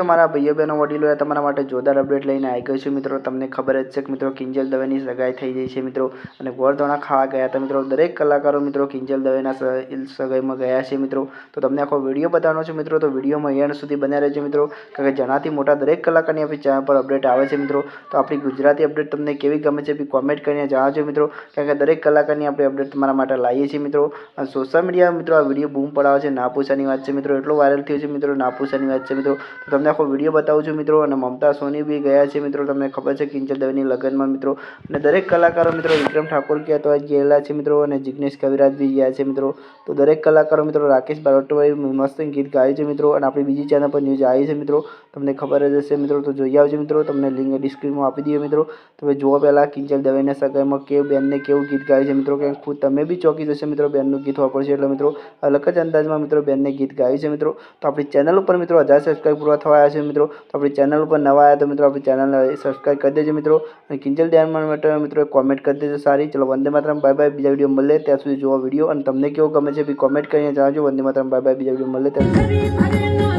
છો મારા ભાઈઓ બહેનો વડીલો તમારા માટે જોરદાર અપડેટ લઈને આવી ગયો છું. મિત્રો, તમને ખબર જ છે કે મિત્રો, કિંજલ દવેની સગાઈ થઈ ગઈ છે. મિત્રો, અને ગોળધોણા ખાવા ગયા હતા. મિત્રો, દરેક કલાકારો મિત્રો, કિંજલ દવેના સગાઈમાં ગયા છે. મિત્રો, તો તમને આખો વીડિયો બતાવવાનો છે. મિત્રો, તો વિડીયોમાં એન્ડ સુધી બન્યા રહેજો. મિત્રો, કારણ કે જણાથી મોટા દરેક કલાકારની આપણી ચેનલ પર અપડેટ આવે છે. મિત્રો, તો આપણી ગુજરાતી અપડેટ તમને કેવી ગમે છે કોમેન્ટ કરીને જણાવજો. મિત્રો, કારણ કે દરેક કલાકારની આપણે અપડેટ તમારા માટે લાવીએ છીએ. મિત્રો, અને સોશિયલ મીડિયા મિત્રો આ વીડિયો બૂમ પડાવે છે. નાપુસાની વાત છે. મિત્રો, એટલો વાયરલ થયો છે. મિત્રો, નાપુસાની વાત છે. મિત્રો, તો તમને આખો વીડિયો બતાવું છું મિત્રો અને મમતા સોની બી ગયા છે મિત્રો. તમને ખબર છે કિંજલ દવેની લગ્નમાં મિત્રો. અને દરેક કલાકારો મિત્રો વિક્રમ ઠાકોર ગયા તો ગયેલા છે મિત્રો અને જિગ્નેશ કવિરાજ બી ગયા છે મિત્રો. તો દરેક કલાકારો મિત્રો રાકેશ બારોટભાઈ મસ્ત ગીત ગાયું છે મિત્રો અને આપણી બીજી ચેનલ પર ન્યૂઝ આવી છે મિત્રો. તમને ખબર જ હશે મિત્રો તો જોઈ આવજો મિત્રો. તમને લિંક ડિસ્ક્રિપ્શનમાં આપી દઈએ મિત્રો. તમે જુઓ પહેલાં કિંજલ દવેના સગાઈમાં કેવું બેનને કેવું ગીત ગાયું છે મિત્રો. કે ખુદ તમે બી ચોકી જશે મિત્રો બેનનું ગીત વાપરશે એટલે મિત્રો અલગ જ અંદાજમાં મિત્રો બેનને ગીત ગાયું છે મિત્રો. તો આપણી ચેનલ ઉપર મિત્રો હજાર સબસ્ક્રાઈબ પૂરા થવા આવ્યા છે મિત્રો, તો આપણી ચેનલ ઉપર નવા આવ્યા તો મિત્રો આપણી ચેનલને સબસ્ક્રાઈબ કરી દેજો મિત્રો અને કિંજલ ધ્યાનમાં માટે મિત્રો કોમેન્ટ કરી દેજો સારી. ચલો, વંદે માતરમ બાય બાય બીજા વીડિયો મળે ત્યાં સુધી જોવા વીડિયો અને તમને કેવો ગમે છે બી કોમેન્ટ કરીને જણાવજો. વંદે માતરમ બાય બાય બીજા વીડિયો મળે ત્યાં સુધી.